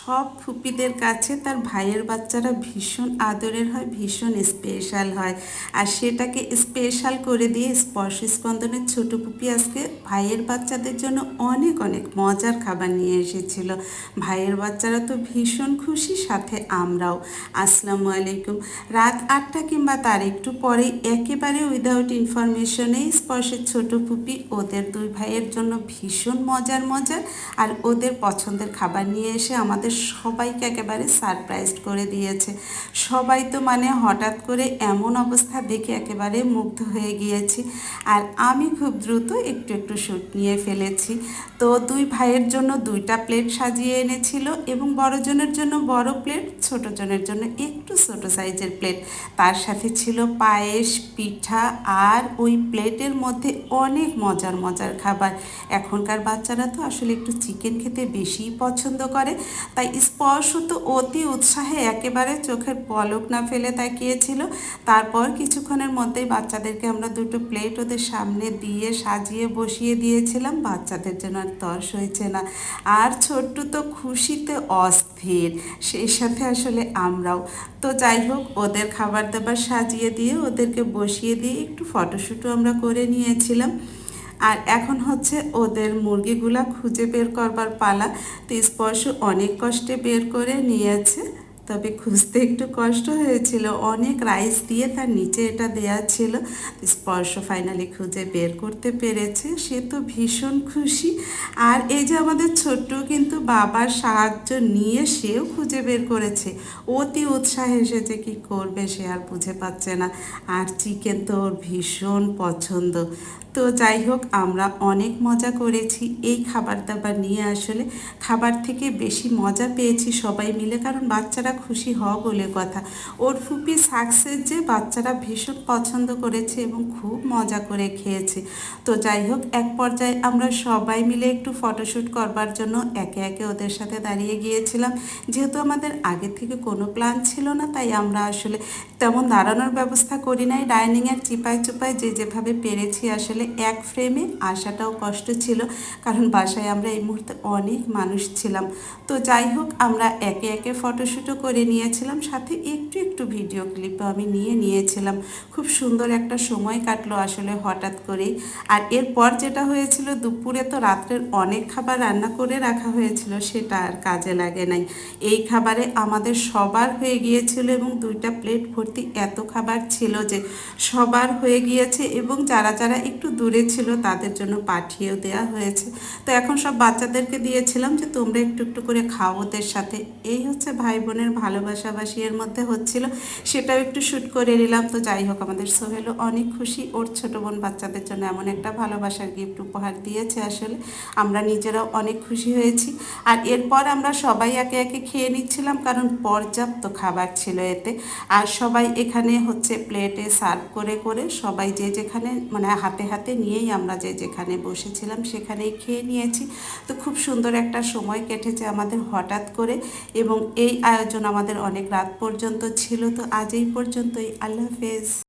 সব ফুপিদের কাছে তার ভাইয়ের বাচ্চারা ভীষণ আদরের হয়, ভীষণ স্পেশাল হয়। আর সেটাকে স্পেশাল করে দিয়ে স্পর্শ স্পন্দনের ছোট ফুপি আজকে ভাইয়ের বাচ্চাদের জন্য অনেক অনেক মজার খাবার নিয়ে এসেছিল। ভাইয়ের বাচ্চারা তো ভীষণ খুশি, সাথে আমরাও। আসসালামু আলাইকুম। রাত আটটা কিংবা তার একটু পরেই একেবারে উইদাউট ইনফরমেশনেই স্পর্শের ছোট ফুপি ওদের দুই ভাইয়ের জন্য ভীষণ মজার মজার। আর ওদের পছন্দের খাবার নিয়ে এসে আমাদের সবাইকে একেবারে সারপ্রাইজ করে দিয়েছে। সবাই তো মানে হঠাৎ করে এমন অবস্থা দেখে একেবারে মুগ্ধ হয়ে গিয়েছি। আর আমি খুব দ্রুত একটু একটু শ্যুট নিয়ে ফেলেছি। তো দুই ভাইয়ের জন্য দুইটা প্লেট সাজিয়ে এনেছিল এবং বড়জনের জন্য বড় প্লেট ছোটজনের জন্য একটু ছোট সাইজের প্লেট তার সাথে ছিল পায়েস, পিঠা আর ওই প্লেটের মধ্যে অনেক মজার মজার খাবার। এখনকার বাচ্চারা তো আসলে একটু চিকেন খেতে বেশিই পছন্দ করে। তাই স্পর্শ তো অতি উৎসাহে একেবারে চোখের পলক না ফেলে তাকিয়েছিল। তারপর কিছুক্ষণের মধ্যেই বাচ্চাদেরকে আমরা দুটো প্লেট ওদের সামনে দিয়ে সাজিয়ে বসিয়ে দিয়েছিলাম। বাচ্চাদের জন্য আর তর্স হয়েছে না। আর ছোট্ট তো খুশিতে অস্থির, সেই সাথে আসলে আমরাও। তো যাই হোক, ওদের খাবার দাবার সাজিয়ে দিয়ে ওদেরকে বসিয়ে দিয়ে একটু ফটোশ্যুটও আমরা করে নিয়েছিলাম। আর এখন হচ্ছে ওদের মুরগিগুলা খুঁজে বের করবার পালা। তো স্পর্শ অনেক কষ্টে বের করে নিয়েছে। তবে খুঁজতে একটু কষ্ট হয়েছিল। অনেক রাইস দিয়ে তার নিচে এটা দেয়া ছিল। স্পর্শ ফাইনালি খুঁজে বের করতে পেরেছে। সে তো ভীষণ খুশি। আর এই যে আমাদের ছোট্ট কিন্তু বাবার সাহায্য নিয়ে সেও খুঁজে বের করেছে। অতি উৎসাহে এসেছে কি করবে সে আর বুঝে পাচ্ছে না। আর চিকেন তো ওর ভীষণ পছন্দ। তো যাই হোক, আমরা অনেক মজা করেছি। এই খাবার দাবার নিয়ে আসলে খাবার থেকে বেশি মজা পেয়েছি সবাই মিলে। কারণ বাচ্চারা খুশি হওয়া বলে কথা। ওর ফুপি সাকসেস যে বাচ্চারা ভীষণ পছন্দ করেছে এবং খুব মজা করে খেয়েছে। তো যাই হোক, এক পর্যায়ে আমরা সবাই মিলে একটু ফটোশ্যুট করবার জন্য একে একে ওদের সাথে দাঁড়িয়ে গিয়েছিলাম। যেহেতু আমাদের আগে থেকে কোনো প্ল্যান ছিল না, তাই আমরা আসলে তেমন দাঁড়ানোর ব্যবস্থা করি নাই। ডাইনিংয়ের চিপায় চুপায় যে যেভাবে পেরেছি আসলে এক ফ্রেমে আসাটাও কষ্ট ছিল, কারণ বাসায় আমরা এই মুহূর্তে অনেক মানুষ ছিলাম। তো যাই হোক, আমরা একে একে ফটোশ্যুটও করে নিয়েছিলাম, সাথে একটু একটু ভিডিও ক্লিপও আমি নিয়ে নিয়েছিলাম। খুব সুন্দর একটা সময় কাটলো আসলে হঠাৎ করেই আর এরপর যেটা হয়েছিল, দুপুরে তো রাত্রের অনেক খাবার রান্না করে রাখা হয়েছিল, সেটা আর কাজে লাগে নাই। এই খাবারে আমাদের সবার হয়ে গিয়েছিল এবং দুইটা প্লেট ভর্তি এত খাবার ছিল যে সবার হয়ে গিয়েছে এবং যারা যারা একটু দূরে ছিল তাদের জন্য পাঠিয়েও দেওয়া হয়েছে। তো এখন সব বাচ্চাদেরকে দিয়েছিলাম যে তোমরা একটু একটু করে খাও ওদের সাথে। এই হচ্ছে ভাই বোনের ভালোবাসাবাসি এর মধ্যে হচ্ছিল, সেটাও একটু শ্যুট করে নিলাম। তো যাই হোক, আমাদের সোহেলও অনেক খুশি। ওর ছোট বোন বাচ্চাদের জন্য এমন একটা ভালোবাসার গিফট উপহার দিয়েছে আসলে। আমরা নিজেরাও অনেক খুশি হয়েছি। আর এরপর আমরা সবাই একে একে খেয়ে নিচ্ছিলাম, কারণ পর্যাপ্ত খাবার ছিল এতে। আর সবাই এখানে হচ্ছে প্লেটে সার্ভ করে করে সবাই যে যেখানে মানে হাতে হাতে নিয়েই আমরা যে যেখানে বসেছিলাম সেখানেই খেয়ে নিয়েছি। তো খুব সুন্দর একটা সময় কেটেছে আমাদের হঠাৎ করে। এবং এই আয়োজন আমাদের অনেক রাত পর্যন্ত ছিল তো আজ এই পর্যন্তই। আল্লাহ হাফেজ।